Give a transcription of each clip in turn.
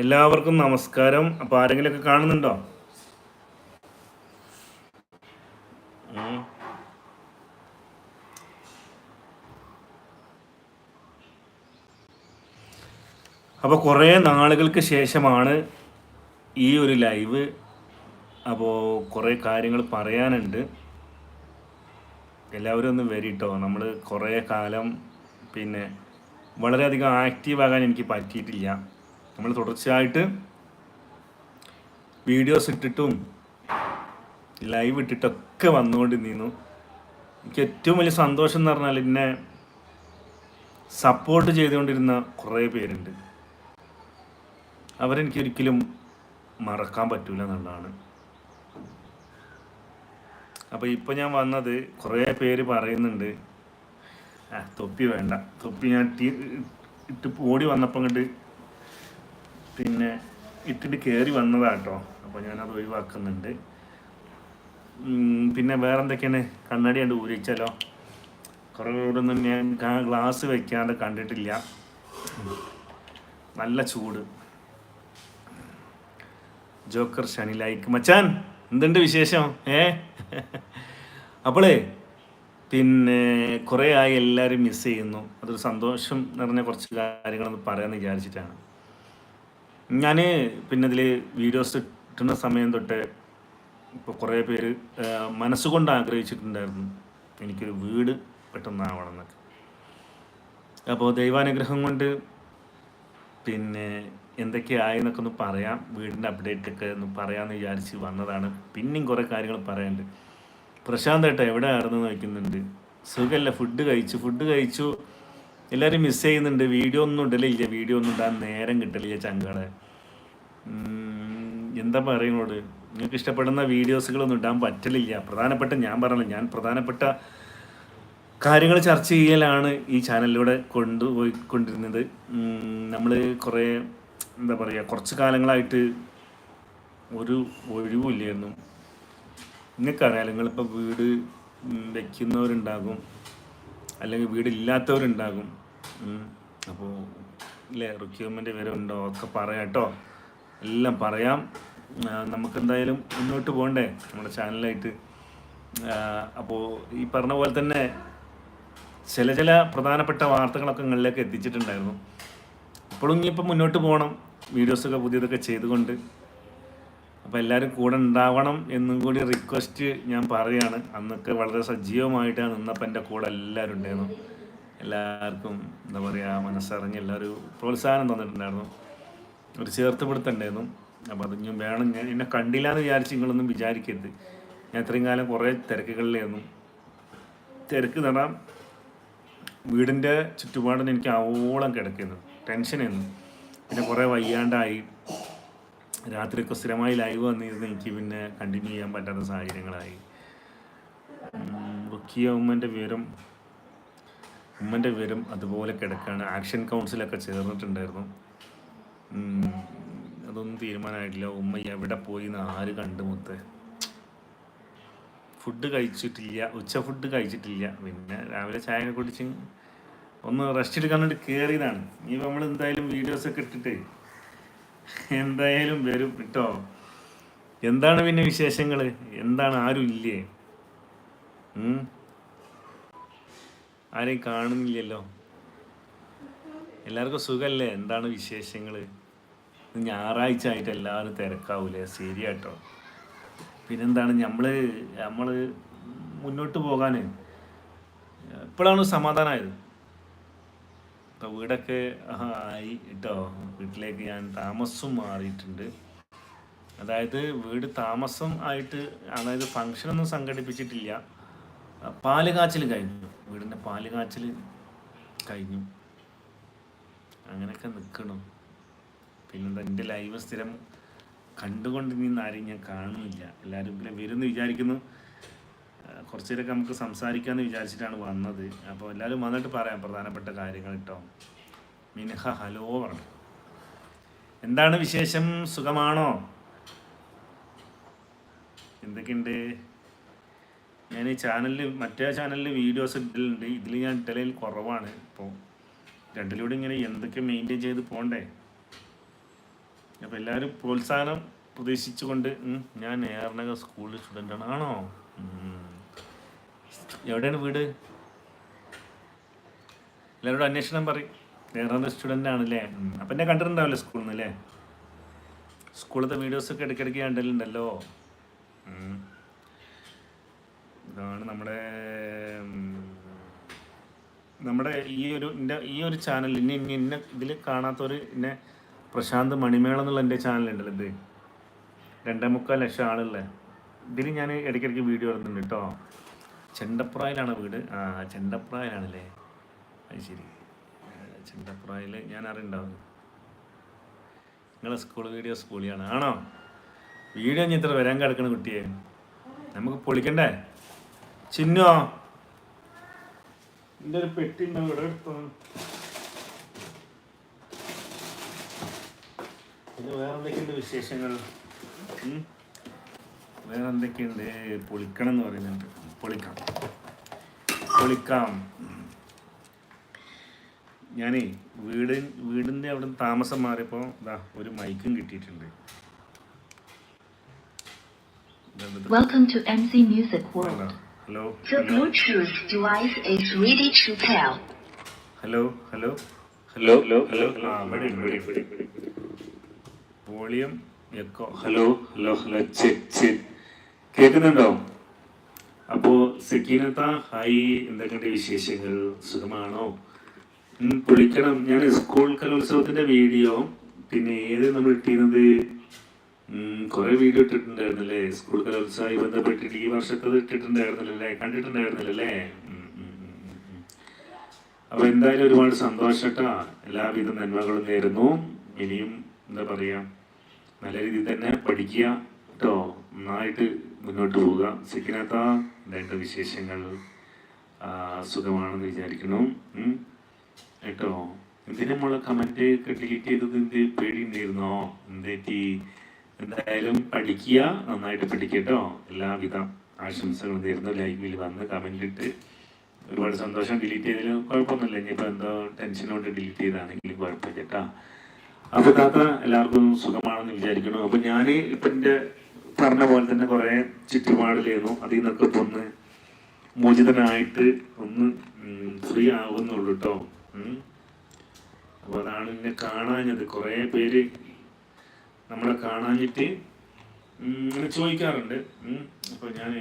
എല്ലാവർക്കും നമസ്കാരം. അപ്പൊ ആരെങ്കിലൊക്കെ കാണുന്നുണ്ടോ? അപ്പോൾ അപ്പൊ കുറേ നാളുകൾക്ക് ശേഷമാണ് ഈ ഒരു ലൈവ്. അപ്പോൾ കുറേ കാര്യങ്ങൾ പറയാനുണ്ട്. എല്ലാവരും ഒന്ന് വരിട്ടോ? നമ്മൾ കുറേ കാലം പിന്നെ വളരെയധികം ആക്റ്റീവ് ആകാൻ എനിക്ക് പറ്റിയിട്ടില്ല. നമ്മൾ തുടർച്ചയായിട്ട് വീഡിയോസ് ഇട്ടിട്ടും ലൈവ് ഇട്ടിട്ടൊക്കെ വന്നുകൊണ്ട് നിന്നു എനിക്ക് ഏറ്റവും വലിയ സന്തോഷം എന്ന് പറഞ്ഞാൽ എന്നെ സപ്പോർട്ട് ചെയ്തുകൊണ്ടിരുന്ന കുറേ പേരുണ്ട്. അവരെനിക്ക് ഒരിക്കലും മറക്കാൻ പറ്റൂല എന്നുള്ളതാണ്. അപ്പോൾ ഇപ്പോൾ ഞാൻ വന്നത് കുറേ പേര് പറയുന്നുണ്ട് ആ തൊപ്പി വേണ്ട. തൊപ്പി ഞാൻ ടീ ഇട്ട് ഓടി വന്നപ്പോൾ കണ്ട് പിന്നെ ഇട്ടിട്ട് കയറി വന്നതാട്ടോ. അപ്പോൾ ഞാനത് ഒഴിവാക്കുന്നുണ്ട്. പിന്നെ വേറെ എന്തൊക്കെയാണ് കണ്ണാടി കണ്ട് ഊരിച്ചാലോ കുറേ ഒന്നും ഞാൻ ഗ്ലാസ് വെക്കാണ്ട് കണ്ടിട്ടില്ല. നല്ല ചൂട്. ജോക്കർ ശനി ലൈക്ക് മച്ചാൻ എന്തുണ്ട് വിശേഷം? ഏ? അപ്പോളേ പിന്നെ കുറേ ആയി എല്ലാവരും മിസ് ചെയ്യുന്നു. അതൊരു സന്തോഷം നിറഞ്ഞ കുറച്ച് കാര്യങ്ങളൊന്ന് പറയാമെന്ന് വിചാരിച്ചിട്ടാണ്. ഞാൻ പിന്നെ ഇതിൽ വീഡിയോസ് ഇട്ടുന്ന സമയം തൊട്ട് ഇപ്പോൾ കുറേ പേര് മനസ്സുകൊണ്ട് ആഗ്രഹിച്ചിട്ടുണ്ടായിരുന്നു എനിക്കൊരു വീട് പെട്ടെന്നാവണം എന്നൊക്കെ അപ്പോൾ ദൈവാനുഗ്രഹം കൊണ്ട് പിന്നെ എന്തൊക്കെയായി എന്നൊക്കെ ഒന്ന് പറയാം വീടിന്റെ അപ്ഡേറ്റ് ഒക്കെ ഒന്ന് പറയാമെന്ന് വിചാരിച്ച് വന്നതാണ്. പിന്നെയും കുറേ കാര്യങ്ങൾ പറയാനുണ്ട് പ്രശാന്ത് എവിടെ ആയിരുന്നു നോക്കുന്നുണ്ട് സുഖമല്ല ഫുഡ് കഴിച്ചു? ഫുഡ് കഴിച്ചു? എല്ലാവരും മിസ് ചെയ്യുന്നുണ്ട്. വീഡിയോ ഒന്നും ഇടലില്ല. വീഡിയോ ഒന്നും ഇടാൻ നേരം കിട്ടലില്ല ചങ്കളെ. ഉം, എന്താ പറയുന്നോട്? നിങ്ങൾക്ക് ഇഷ്ടപ്പെടുന്ന വീഡിയോസുകളൊന്നും ഇടാൻ പറ്റലില്ല. പ്രധാനപ്പെട്ട ഞാൻ പറഞ്ഞില്ല ഞാൻ പ്രധാനപ്പെട്ട കാര്യങ്ങൾ ചർച്ച ചെയ്യലാണ് ഈ ചാനലിലൂടെ കൊണ്ടുപോയി കൊണ്ടിരുന്നത്. നമ്മൾ കുറേ എന്താ പറയുക കുറച്ച് കാലങ്ങളായിട്ട് ഒരു ഒഴിവുമില്ലായിരുന്നു. നിങ്ങൾക്കറിയാം നിങ്ങളിപ്പോൾ വീട് വയ്ക്കുന്നവരുണ്ടാകും അല്ലെങ്കിൽ വീടില്ലാത്തവരുണ്ടാകും. അപ്പോൾ ഇല്ലേ റിക്വയർമെന്റ് വരെ ഉണ്ടോ? ഒക്കെ പറയാം കേട്ടോ. എല്ലാം പറയാം. നമുക്ക് എന്തായാലും മുന്നോട്ട് പോകണ്ടേ നമ്മുടെ ചാനലായിട്ട്. അപ്പോൾ ഈ പറഞ്ഞ പോലെ തന്നെ ചില ചില പ്രധാനപ്പെട്ട വാർത്തകളൊക്കെ നിങ്ങളിലേക്ക് എത്തിച്ചിട്ടുണ്ടായിരുന്നു. ഇപ്പോഴും ഇനിയിപ്പോൾ മുന്നോട്ട് പോകണം. വീഡിയോസൊക്കെ പുതിയതൊക്കെ ചെയ്തുകൊണ്ട്. അപ്പോൾ എല്ലാവരും കൂടെ ഉണ്ടാവണം എന്നും കൂടി റിക്വസ്റ്റ് ഞാൻ പറയുകയാണ് അന്നൊക്കെ വളരെ സജീവമായിട്ടാണ് നിന്നപ്പോൾ എന്റെ കൂടെ എല്ലാവരും ഉണ്ടായിരുന്നു എല്ലാവർക്കും എന്താ പറയുക മനസ്സറിഞ്ഞ് എല്ലാവരും പ്രോത്സാഹനം തന്നിട്ടുണ്ടായിരുന്നു. ഒരു ചേർത്തുപിടുത്തുണ്ടായിരുന്നു അപ്പോൾ അത് ഇനിയും വേണം. ഞാൻ എന്നെ കണ്ടില്ല എന്ന് വിചാരിച്ച് നിങ്ങളൊന്നും വിചാരിക്കരുത്. ഞാൻ ഇത്രയും കാലം കുറേ തിരക്കുകളിലായിരുന്നു. തിരക്ക് നടാം വീടിന്റെ ചുറ്റുപാടിന് എനിക്ക് ആവോളം കിടക്കുന്നു. ടെൻഷനായിരുന്നു പിന്നെ കുറേ വയ്യാണ്ടായി. രാത്രിയൊക്കെ സ്ഥിരമായി ലൈവ് വന്നിരുന്നു എനിക്ക് പിന്നെ കണ്ടിന്യൂ ചെയ്യാൻ പറ്റാത്ത സാഹചര്യങ്ങളായി. റുക്കിയ ഉമ്മന്റെ വിവരം ഉമ്മന്റെ വിവരം അതുപോലെ കിടക്കാണ്. ആക്ഷൻ കൗൺസിലൊക്കെ ചേർന്നിട്ടുണ്ടായിരുന്നു. അതൊന്നും തീരുമാനമായിട്ടില്ല. ഉമ്മ എവിടെ പോയി എന്ന് ആര് കണ്ടുമുത്ത് ഫുഡ് കഴിച്ചിട്ടില്ല. ഉച്ച ഫുഡ് കഴിച്ചിട്ടില്ല. പിന്നെ രാവിലെ ചായ കുടിച്ച് ഒന്ന് റെസ്റ്റ് എടുക്കാൻ വേണ്ടി കയറിയതാണ് ഇനി നമ്മൾ എന്തായാലും വീഡിയോസൊക്കെ ഇട്ടിട്ട് എന്തായാലും വരും കേട്ടോ എന്താണ് പിന്നെ വിശേഷങ്ങൾ എന്താണ്? ആരും ഇല്ലേ? ആരെയും കാണുന്നില്ലല്ലോ. എല്ലാവർക്കും സുഖല്ലേ? എന്താണ് വിശേഷങ്ങൾ ഞായറാഴ്ച ആയിട്ട് എല്ലാവരും തിരക്കാവൂലേ? ശരിയാട്ടോ. പിന്നെന്താണ് നമ്മൾ നമ്മൾ മുന്നോട്ട് പോകാൻ ഇപ്പോഴാണ് സമാധാനമായത് ഇപ്പോൾ വീടൊക്കെ ആയി കേട്ടോ വീട്ടിലേക്ക് ഞാൻ താമസം മാറിയിട്ടുണ്ട്. അതായത് വീട് താമസം ആയിട്ട് അതായത് ഫങ്ഷനൊന്നും സംഘടിപ്പിച്ചിട്ടില്ല. പാൽ കാച്ചൽ കഴിഞ്ഞു. വീടിന്റെ പാൽ കാച്ചൽ കഴിഞ്ഞു. അങ്ങനെയൊക്കെ നിൽക്കണം പിന്നെന്താ എന്റെ ലൈവ് സ്ഥിരം കണ്ടുകൊണ്ട് നിന്ന് ആരെയും ഞാൻ കാണുന്നില്ല. എല്ലാവരും ഇങ്ങനെ വരുമെന്ന് വിചാരിക്കുന്നു. കുറച്ചു നേരമൊക്കെ നമുക്ക് സംസാരിക്കാമെന്ന് വിചാരിച്ചിട്ടാണ് വന്നത്. അപ്പോൾ എല്ലാവരും വന്നിട്ട് പറയാം പ്രധാനപ്പെട്ട കാര്യങ്ങൾ കേട്ടോ മിനഹ ഹലോ പറഞ്ഞു. എന്താണ് വിശേഷം? സുഖമാണോ? എന്തൊക്കെയുണ്ട്? ഞാൻ ഈ ചാനലിൽ മറ്റേ ചാനലിൽ വീഡിയോസ് ഇടലുണ്ട്. ഇതിൽ ഞാൻ ഇട്ടലിൽ കുറവാണ്. ഇപ്പോൾ രണ്ടിലൂടെ ഇങ്ങനെ എന്തൊക്കെ മെയിന്റെയിൻ ചെയ്ത് പോകണ്ടേ അപ്പോൾ എല്ലാവരും പ്രോത്സാഹനം പ്രതീക്ഷിച്ചുകൊണ്ട് ഞാൻ നേർണക സ്കൂളിൽ സ്റ്റുഡന്റാണ് ആണോ. എവിടെയാണ് വീട്? എല്ലാവരോടും അന്വേഷണം പറയും. ഏറനഗർ സ്റ്റുഡന്റ് ആണല്ലേ. അപ്പം എന്നെ കണ്ടിട്ടുണ്ടാവില്ലേ സ്കൂളിൽ നിന്ന് അല്ലേ സ്കൂളിലത്തെ വീഡിയോസൊക്കെ ഇടയ്ക്കിടയ്ക്ക് കണ്ടലുണ്ടല്ലോ ഉം. ഇതാണ് നമ്മുടെ നമ്മുടെ ഈ ഒരു എന്റെ ഈ ഒരു ചാനൽ ഇനി ഇനി ഇന്ന ഇതിൽ കാണാത്തൊരു എന്നെ പ്രശാന്ത് മണിമേള എന്നുള്ള എന്റെ ചാനലുണ്ടല്ലോ ഇത്. രണ്ടേ മുക്കാൽ ലക്ഷം ആളുള്ള ഇതിൽ ഞാൻ ഇടയ്ക്കിടയ്ക്ക് വീഡിയോ ഇടുന്നുണ്ട് കേട്ടോ ചെണ്ടപ്രായിലാണ് വീട്. ആ ചെണ്ടപ്രായിലാണല്ലേ അത് ശരി. ചെണ്ടപ്രായിൽ ഞാൻ അറിയണ്ടാവും നിങ്ങളെ സ്കൂൾ വീഡിയോ സ്കൂളിയാണ്. ആണോ? വീഡിയോ ഇനി ഇത്ര വരാൻ കിടക്കണ കുട്ടിയെ. നമുക്ക് പൊളിക്കണ്ടേ? ചിന്നോ. എന്റെ ഒരു പെട്ടി ഇവിടെ എടുത്തോ. പിന്നെ വേറെ എന്തൊക്കെയുണ്ട് വിശേഷങ്ങൾ? ഉം? വേറെ എന്തൊക്കെയുണ്ട്? പൊളിക്കണം എന്ന് പറയുന്നുണ്ട്. പൊളിക്കാം. പൊളിക്കാം. ഞാനേ വീട് വീടിന്റെ അവിടെ താമസം മാറിയപ്പോൾ ഇതാ ഒരു മൈക്കും കിട്ടിയിട്ടുണ്ട്. Welcome to MC Music World. Hello The Bluetooth device is ready hello hello hello hello hello ആ ഇവിടെ ഇവിടെ. Volume echo. Hello hello hello check കേൾക്കുന്നുണ്ടോ അപ്പോ സക്കീനത്ത ഹായ് എന്തൊക്കെയുണ്ട് വിശേഷങ്ങൾ? സുഖമാണോ? പൊളിക്കണം ഞാൻ സ്കൂൾ കലോത്സവത്തിന്റെ വീഡിയോ പിന്നെ ഏത് നമ്മൾ ഇട്ടിരുന്നത്? കുറെ വീഡിയോ ഇട്ടിട്ടുണ്ടായിരുന്നല്ലേ? സ്കൂൾ കലോത്സവമായി ബന്ധപ്പെട്ടിട്ട് ഈ വർഷത്തത് ഇട്ടിട്ടുണ്ടായിരുന്നല്ലേ കണ്ടിട്ടുണ്ടായിരുന്നല്ലേ. അപ്പൊ എന്തായാലും ഒരുപാട് സന്തോഷട്ടാ. എല്ലാവിധ നന്മകളും നേരുന്നു. ഇനിയും എന്താ പറയാ നല്ല രീതിയിൽ തന്നെ പഠിക്കുക കേട്ടോ നന്നായിട്ട് മുന്നോട്ട് പോവുക. സിക്കിനകത്ത രണ്ട് വിശേഷങ്ങൾ സുഖമാണെന്ന് വിചാരിക്കുന്നു. കേട്ടോ? എന്തിനാ നമ്മളെ കമന്റ് ഡിലീറ്റ് ചെയ്തത്? എന്ത് പേടിയുണ്ടായിരുന്നോ? എന്തേറ്റി? എന്തായാലും പഠിക്കുക നന്നായിട്ട് പഠിക്കട്ടോ. എല്ലാവിധ ആശംസകളും നേരുന്നു. ലൈവിൽ വന്ന് കമന്റ് ഇട്ട് ഒരുപാട് സന്തോഷം. ഡിലീറ്റ് ചെയ്തതിലും കുഴപ്പമൊന്നുമില്ല. ഇനിയിപ്പോൾ എന്തോ ടെൻഷൻ കൊണ്ട് ഡിലീറ്റ് ചെയ്താണെങ്കിലും കുഴപ്പമില്ല കേട്ടോ. അപ്പോൾ താത്ത എല്ലാവർക്കും സുഖമാണെന്ന് വിചാരിക്കണം അപ്പോൾ ഞാൻ ഇപ്പൊ എന്റെ പറഞ്ഞ പോലെ തന്നെ കുറെ ചുറ്റുപാടിലായിരുന്നു അതിൽ നിന്നൊക്കെ ഒന്ന് മോചിതനായിട്ട് ഒന്ന് ഫ്രീ ആവുന്നുള്ളൂ കേട്ടോ. അപ്പൊ അതാണ് എന്നെ കാണാഞ്ഞത്. കുറെ പേര് നമ്മളെ കാണാഞ്ഞിട്ട് ഉം, ഇങ്ങനെ ചോദിക്കാറുണ്ട്. അപ്പൊ ഞാൻ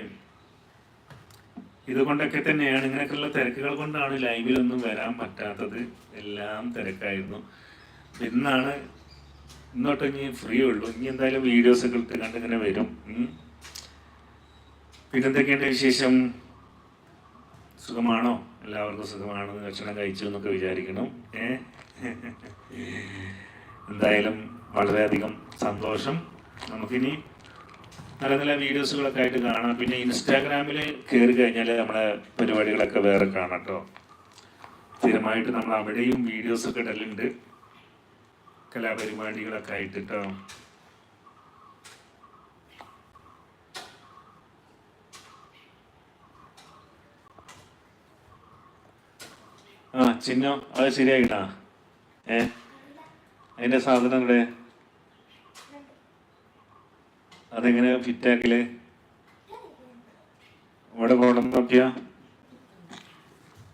ഇതുകൊണ്ടൊക്കെ തന്നെയാണ്. ഇങ്ങനെയൊക്കെയുള്ള തിരക്കുകൾ കൊണ്ടാണ് ലൈവിലൊന്നും വരാൻ പറ്റാത്തത്. എല്ലാം തിരക്കായിരുന്നു. ഇന്നാണ് ഇന്നോട്ട് ഇനി ഫ്രീ ഉള്ളൂ. ഇനി എന്തായാലും വീഡിയോസ് ഒക്കെ ഇട്ട് കണ്ടിങ്ങനെ വരും. പിന്നെ പിന്നെന്തൊക്കെയുണ്ട് വിശേഷം? സുഖമാണോ? എല്ലാവർക്കും സുഖമാണെന്ന് ഭക്ഷണം കഴിച്ചു എന്നൊക്കെ വിചാരിക്കണം. ഏ? എന്തായാലും വളരെയധികം സന്തോഷം. നമുക്കിനി നല്ല നല്ല വീഡിയോസുകളൊക്കെ ആയിട്ട് കാണാം. പിന്നെ ഇൻസ്റ്റാഗ്രാമിൽ കയറി കഴിഞ്ഞാൽ നമ്മളെ പരിപാടികളൊക്കെ വേറെ കാണാം കേട്ടോ സ്ഥിരമായിട്ട് നമ്മൾ അവിടെയും വീഡിയോസ് ഒക്കെ ഇടലുണ്ട്. കലാപരിപാടികളൊക്കെ ആയിട്ട് കേട്ടോ ആ ചിഹ്നം അത് ശരിയായിട്ടാ? ഏ? അതിന്റെ സാധനം ഇവിടെ അതെങ്ങനെ ഫിറ്റാക്കൽ? ഇവിടെ പോകണം നോക്കിയ?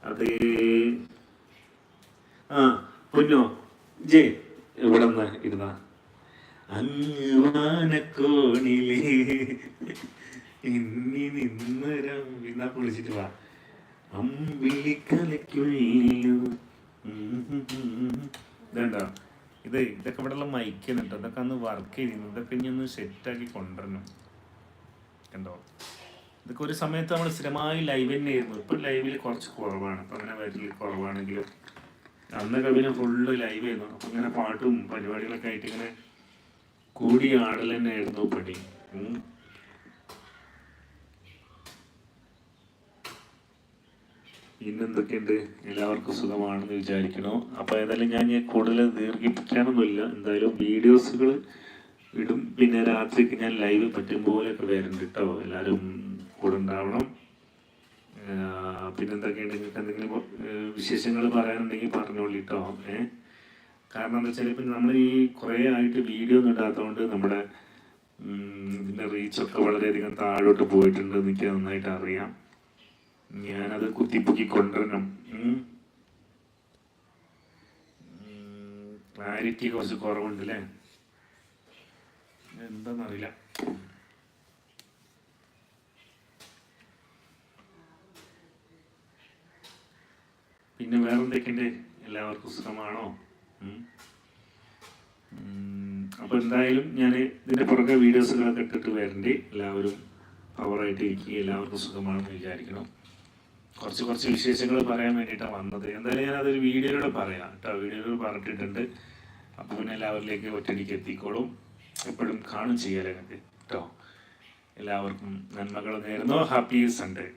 അത് ആ പൊന്നോ ജേ ഇവിടെ നിന്ന് ഇരുന്ന അങ്ങാനക്കോണിൽ ഇന്നി നിന്നരം എന്നാ വിളിച്ചിട്ട് വാ അമ്പിളിക്കലയ്ക്കുള്ളു ഇതുണ്ടോ? ഇത് ഇതൊക്കെ ഇവിടെയുള്ള മൈക്കാണ് കേട്ടോ ഇതൊക്കെ അന്ന് വർക്ക് ചെയ്തിരുന്നു. ഇതൊക്കെ ഇനി ഒന്ന് സെറ്റാക്കി കൊണ്ടുവരണം. കണ്ടോ? ഇതൊക്കെ ഒരു സമയത്ത് നമ്മൾ സ്ഥിരമായി ലൈവ് തന്നെയായിരുന്നു ഇപ്പം ലൈവിൽ കുറച്ച് കുറവാണ്. ഇപ്പം അങ്ങനെ വരിൽ കുറവാണെങ്കിലും അന്നൊക്കെ പിന്നെ ഫുള്ള് ലൈവ് ആയിരുന്നു. അപ്പം ഇങ്ങനെ പാട്ടും പരിപാടികളൊക്കെ ആയിട്ട് ഇങ്ങനെ കൂടി ആടൽ തന്നെയായിരുന്നു പണി പിന്നെന്തൊക്കെയുണ്ട്? എല്ലാവർക്കും സുഖമാണെന്ന് വിചാരിക്കണോ അപ്പോൾ ഏതായാലും ഞാൻ കൂടുതൽ ദീർഘിപ്പിക്കാനൊന്നുമില്ല. എന്തായാലും വീഡിയോസുകൾ ഇടും. പിന്നെ രാത്രിക്ക് ഞാൻ ലൈവ് പറ്റും പോലെയൊക്കെ വരുന്നുണ്ട് കേട്ടോ. എല്ലാവരും കൂടെ ഉണ്ടാവണം. പിന്നെന്തൊക്കെയുണ്ട്? നിങ്ങൾക്ക് എന്തെങ്കിലും വിശേഷങ്ങൾ പറയാനുണ്ടെങ്കിൽ പറഞ്ഞോളൂ കേട്ടോ. കാരണം എന്താ വെച്ചാൽ ഇപ്പം നമ്മൾ ഈ കുറേ ആയിട്ട് വീഡിയോ ഒന്നും ഇടാത്തതുകൊണ്ട് നമ്മുടെ ഇതിന്റെ റീച്ചൊക്കെ വളരെയധികം താഴോട്ട് പോയിട്ടുണ്ട് എനിക്ക് നന്നായിട്ട് അറിയാം. ഞാനത് കുത്തിപ്പൊക്കി കൊണ്ടുവരണം ക്ലാരിറ്റി കുറച്ച് കുറവുണ്ട് അല്ലേ എന്താണെന്നറിയില്ല പിന്നെ വേറെ എന്തൊക്കെയുണ്ട് എല്ലാവർക്കും സുഖമാണോ? ഉം. ഉം, അപ്പൊ എന്തായാലും ഞാൻ ഇതിന്റെ പുറകെ വീഡിയോസുകളൊക്കെ ഇട്ടിട്ട് വരണ്ടേ. എല്ലാവരും പവറായിട്ട് ഇരിക്കുക. എല്ലാവർക്കും സുഖമാണെന്ന് വിചാരിക്കണം കുറച്ച് കുറച്ച് വിശേഷങ്ങൾ പറയാൻ വേണ്ടിയിട്ടാണ് വന്നത്. എന്തായാലും ഞാൻ അതൊരു വീഡിയോയിലൂടെ പറയാം കേട്ടോ. വീഡിയോയിലൂടെ പറഞ്ഞിട്ടുണ്ട്. അപ്പോൾ പിന്നെ എല്ലാവരിലേക്ക് ഒറ്റടിക്ക് എത്തിക്കോളും. എപ്പോഴും കാണും ചെയ്യാലേ നിങ്ങൾക്ക് കേട്ടോ. എല്ലാവർക്കും നന്മകൾ നേരുന്നു. Happy Sunday